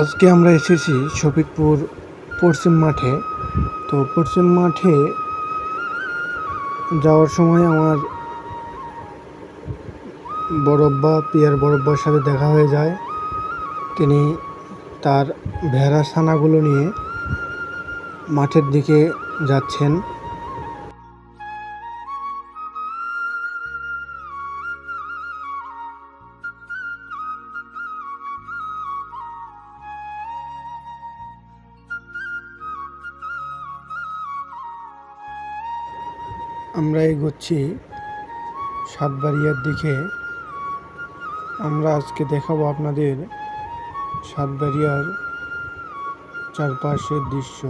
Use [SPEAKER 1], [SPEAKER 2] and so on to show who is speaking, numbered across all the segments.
[SPEAKER 1] আজকে আমরা এসেছি শফিকপুর পশ্চিম মাঠে। তো পশ্চিম মাঠে যাওয়ার সময় আমার বড়ব্বা পিয়ার বড়ব্বার সাথে দেখা হয়ে যায়। তিনি তার ভেড়া ছানাগুলো নিয়ে মাঠের দিকে যাচ্ছেন। আমরা এগোচ্ছি সাতবাড়িয়ার দিকে। আমরা আজকে দেখাবো আপনাদের সাতবাড়িয়ার চারপাশের দৃশ্য।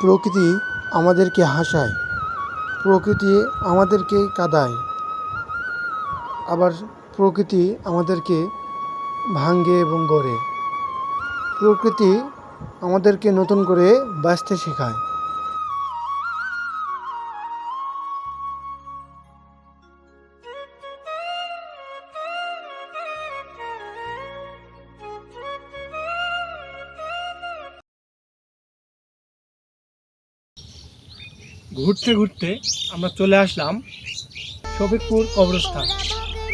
[SPEAKER 1] প্রকৃতি আমাদেরকে হাসায়, প্রকৃতি আমাদেরকে কাদায়, আবার প্রকৃতি আমাদেরকে ভাঙ্গে এবং গড়ে। প্রকৃতি আমাদেরকে নতুন করে বাঁচতে শেখায়। ঘুরতে ঘুরতে আমরা চলে আসলাম শফিকপুর কবরস্থান।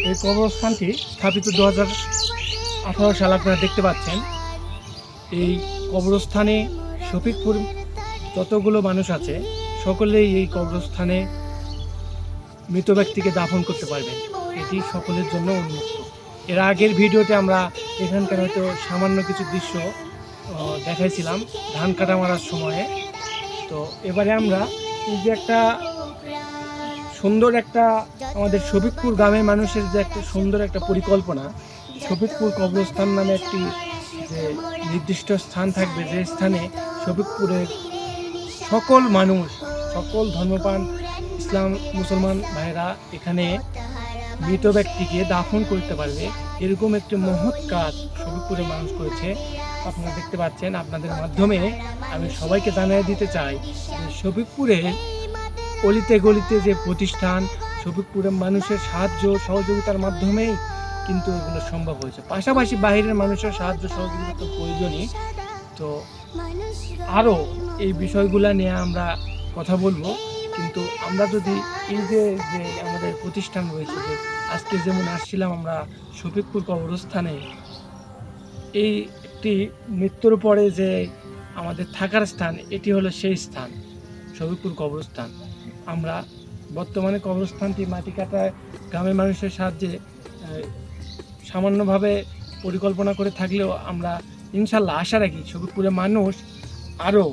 [SPEAKER 1] এই কবরস্থানটি স্থাপিত দু হাজার আঠারো সাল আপনারা দেখতে পাচ্ছেন। এই কবরস্থানে শফিকপুর যতগুলো মানুষ আছে, সকলেই এই কবরস্থানে মৃত ব্যক্তিকে দাফন করতে পারবেন। এটি সকলের জন্য উন্মুক্ত। এর আগের ভিডিওতে আমরা এখানকার হয়তো সামান্য কিছু দৃশ্য দেখাইছিলাম ধান কাটা মারার সময়ে। তো এবারে আমরা এই যে একটা সুন্দর একটা আমাদের শফিকপুর গ্রামের মানুষের যে একটা সুন্দর একটা পরিকল্পনা, শফিকপুর কবরস্থান নামে একটি যে নির্দিষ্ট স্থান থাকবে, যে স্থানে শফিকপুরের সকল মানুষ, সকল ধর্মপান ইসলাম মুসলমান ভাইরা এখানে মৃত ব্যক্তিকে দাফন করতে পারবে। এরকম একটি মহৎ কাজ শফিকপুরের মানুষ করেছে। আপনারা দেখতে পাচ্ছেন, আপনাদের মাধ্যমে আমি সবাইকে জানিয়ে দিতে চাই যে শফিকপুরের অলিতে গলিতে যে প্রতিষ্ঠান, শফিকপুরের মানুষের সাহায্য সহযোগিতার মাধ্যমেই কিন্তু এগুলো সম্ভব হয়েছে। পাশাপাশি বাইরের মানুষের সাহায্য সহযোগিতা তো প্রয়োজনই। তো আরও এই বিষয়গুলো নিয়ে আমরা কথা বলব। কিন্তু আমরা যদি এই যে যে আমাদের প্রতিষ্ঠান রয়েছে, যে আজকে যেমন আসছিলাম আমরা শফিকপুর কবরস্থানে, এই একটি মৃত্যুর পরে যে আমাদের থাকার স্থান, এটি হলো সেই স্থান শফিকপুর কবরস্থান। আমরা বর্তমানে কবরস্থানটি মাটি কাটায় গ্রামের মানুষের সাহায্যে সামান্যভাবে পরিকল্পনা করে থাকলেও আমরা ইনশাল্লাহ আশা রাখি শফিকপুরের মানুষ আরও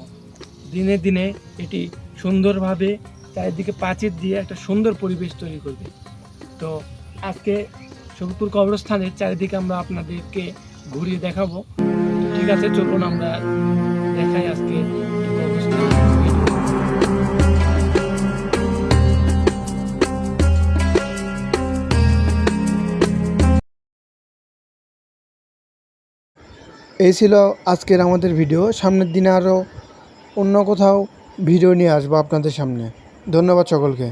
[SPEAKER 1] দিনে দিনে এটি সুন্দরভাবে চারিদিকে প্রাচীর দিয়ে একটা সুন্দর পরিবেশ তৈরি করবে। তো আজকে শফিকপুর কবরস্থানের চারিদিকে আমরা আপনাদেরকে ঘুরিয়ে দেখাবো। ঠিক আছে, চলুন আমরা দেখাই আজকে এই ছিল আজকের আমাদের ভিডিও। সামনের দিনে আরও অন্য কোথাও ভিডিও নিয়ে আসব আপনাদের সামনে। ধন্যবাদ সকলকে।